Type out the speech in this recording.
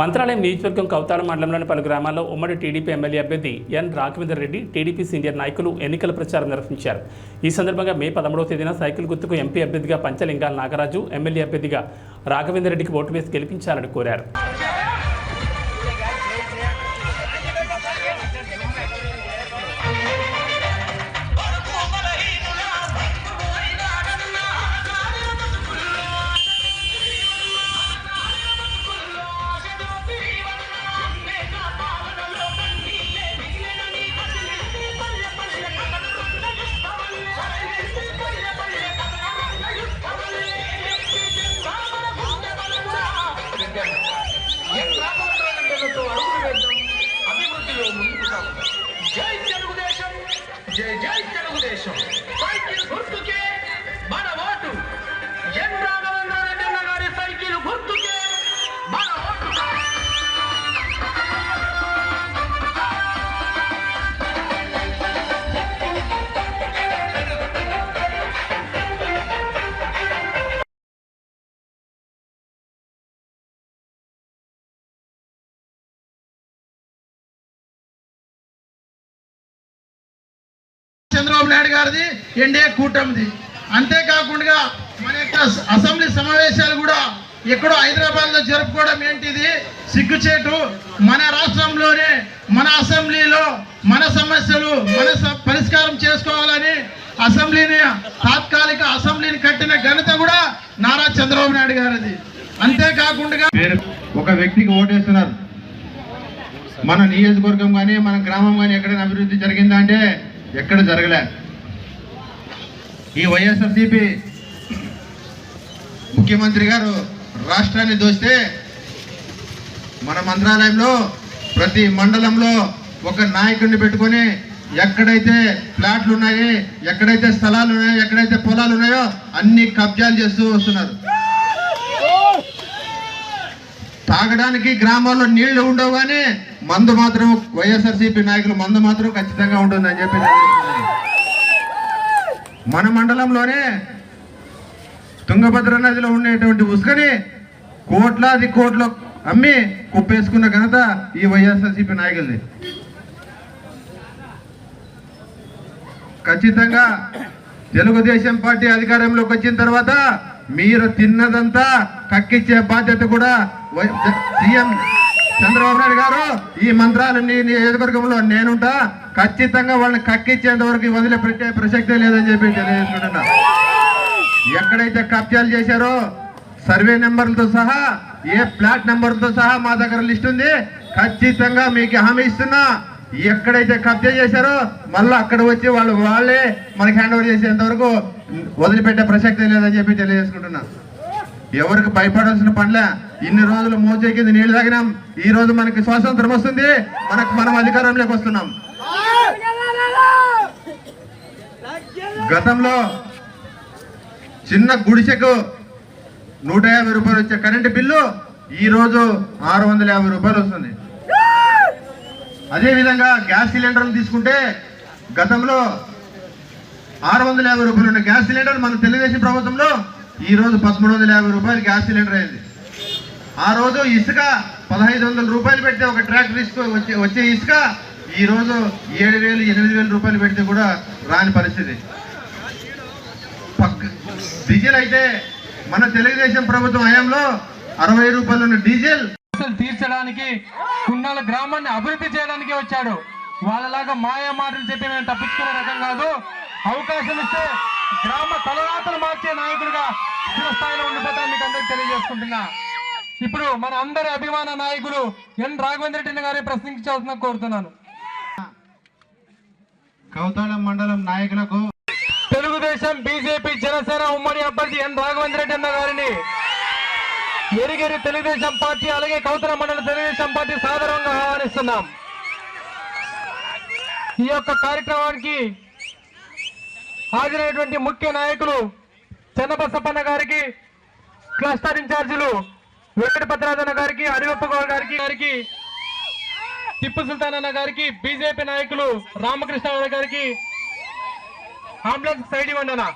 మంత్రాలయం నియోజకవర్గం కౌతాళ మండలంలోని పలు గ్రామాల్లో ఉమ్మడి టీడీపీ ఎమ్మెల్యే అభ్యర్థి N Raghavender Reddy TDP senior నాయకులు ఎన్నికల ప్రచారం నిర్వహించారు. ఈ సందర్భంగా మే పదమూడవ తేదీన సైకిల్ గుర్తుకు ఎంపీ అభ్యర్థిగా పంచలింగాల నాగరాజు ఎమ్మెల్యే అభ్యర్థిగా రాఘవేందర్ రెడ్డికి ఓటు వేసి గెలిపించాలని కోరారు. చంద్రబాబు నాయుడు గారిది ఎన్డీఏ కూటమిది. అంతేకాకుండా మన యొక్క అసెంబ్లీ సమావేశాలు కూడా ఎక్కడో హైదరాబాద్లో జరుపుకోవడం ఏంటిది? సిగ్గుచేటు మన రాష్ట్రంలోనే మన అసెంబ్లీలో మన సమస్యలు మన పరిష్కారం చేసుకోవాలని అసెంబ్లీని తాత్కాలిక అసెంబ్లీని కట్టిన ఘనత కూడా నారా చంద్రబాబు నాయుడు గారిది. అంతేకాకుండా ఒక వ్యక్తికి ఓటేస్తున్నారు. మన నియోజకవర్గం కానీ మన గ్రామం కానీ ఎక్కడైనా అభివృద్ధి జరిగిందంటే ఎక్కడ జరగలే. ఈ వైఎస్ఆర్సీపీ ముఖ్యమంత్రి గారు రాష్ట్రాన్ని దోస్తే మన మంత్రాలయంలో ప్రతి మండలంలో ఒక నాయకుడిని పెట్టుకొని ఎక్కడైతే ఫ్లాట్లు ఉన్నాయి ఎక్కడైతే స్థలాలు ఉన్నాయో ఎక్కడైతే పొలాలు ఉన్నాయో అన్ని కబ్జాలు చేస్తూ వస్తున్నారు. తాగడానికి గ్రామాల్లో నీళ్ళు ఉండవు కానీ మందు మాత్రం వైఎస్ఆర్సీపీ నాయకులు మందు మాత్రం ఖచ్చితంగా ఉంటుందని చెప్పి మన మండలంలోనే తుంగభద్ర నదిలో ఉండేటువంటి ఉసుకని కోట్లాది కోట్లు అమ్మి కుప్పేసుకున్న ఘనత ఈ వైఎస్ఆర్సీపీ నాయకులది. ఖచ్చితంగా తెలుగుదేశం పార్టీ అధికారంలోకి వచ్చిన తర్వాత మీరు తిన్నదంతా కక్కిచ్చే బాధ్యత కూడా సీఎం చంద్రబాబు నాయుడు గారు ఈ మంత్రాలు నీ నియోజకవర్గంలో నేనుంటా. ఖచ్చితంగా వాళ్ళని కక్కిచ్చేంత వరకు వదిలిపెట్టే ప్రసక్తే లేదని చెప్పి తెలియజేసుకుంటున్నా. ఎక్కడైతే కబ్జాలు చేశారో సర్వే నెంబర్లతో సహా ఏ ప్లాట్ నెంబర్తో సహా మా దగ్గర లిస్ట్ ఉంది. ఖచ్చితంగా మీకు హామీ ఇస్తున్నా. ఎక్కడైతే కబ్జా చేశారో మళ్ళీ అక్కడ వచ్చి వాళ్ళు వాళ్ళే మనకి హ్యాండ్ ఓవర్ చేసేంత వరకు వదిలిపెట్టే ప్రసక్తే లేదని చెప్పి తెలియజేసుకుంటున్నాను ఎవరికి భయపడాల్సిన పనిలే? ఇన్ని రోజులు మోచే నీళ్ళు తాగినాం. ఈ రోజు మనకి స్వాతంత్రం వస్తుంది. మనకు మనం అధికారంలోకి వస్తున్నాం. గతంలో చిన్న గుడిసెకు నూట యాభై రూపాయలు వచ్చే కరెంటు బిల్లు ఈ రోజు ఆరు వందల యాభై రూపాయలు వస్తుంది. అదేవిధంగా గ్యాస్ సిలిండర్లు తీసుకుంటే గతంలో ఆరు వందల యాభై రూపాయలు ఉన్న గ్యాస్ సిలిండర్ మన తెలుగుదేశం ప్రభుత్వంలో ఈ రోజు పదమూడు వందల యాభై రూపాయలు గ్యాస్ సిలిండర్ అయింది. ఆ రోజు ఇసుక పదహైదు వందల రూపాయలు పెడితే ఒక ట్రాక్టర్ ఇసుక వచ్చే వచ్చే ఇసుక ఈరోజు ఏడు వేలు ఎనిమిది వేల రూపాయలు పెడితే కూడా రాని పరిస్థితి. పక్క డీజిల్ అయితే మన తెలుగుదేశం ప్రభుత్వం హయాంలో అరవై రూపాయలు ఉన్న డీజిల్ తీర్చడానికి కున్నాల గ్రామాన్ని అభివృద్ధి చేయడానికి వచ్చాడు. వాళ్ళలాగా మాయా మాటలు చెప్పి మేము తప్పించుకునే రకం కాదు. అవకాశం ఇస్తే గ్రామ తలరాతలు మార్చే నాయకుడిగా స్థాయిలో ఉండిపోతాను మీకు అందరికి తెలియజేసుకుంటున్నా. ఇప్పుడు మన అందరి అభిమాన నాయకులు ఎన్ రాఘవేంద్ర రెడ్డి గారి ప్రశ్నించాల్సిన కోరుతున్నాను. కౌతాళం మండలం నాయకులకు తెలుగుదేశం బీజేపీ జనసేన ఉమ్మడి అభ్యర్థి ఎన్ రాఘవేంద్ర రెడ్డి అన్న గారిని ఎరిగిరి తెలుగుదేశం పార్టీ అలాగే కౌతల మండల తెలుగుదేశం పార్టీ సాధారణంగా ఆహ్వానిస్తున్నాం. ఈ యొక్క కార్యక్రమానికి హాజరైనటువంటి ముఖ్య నాయకులు చెన్నబసప్పన్న గారికి క్లస్టర్ ఇన్ఛార్జీలు వెంకటభద్రాజన్న గారికి హరివప్పగౌడ్ గారికి గారికి టిప్పు సుల్తాన్ అన్న గారికి బీజేపీ నాయకులు రామకృష్ణ గారికి అంబులెన్స్ సైడ్ ఇవ్వండి అన్న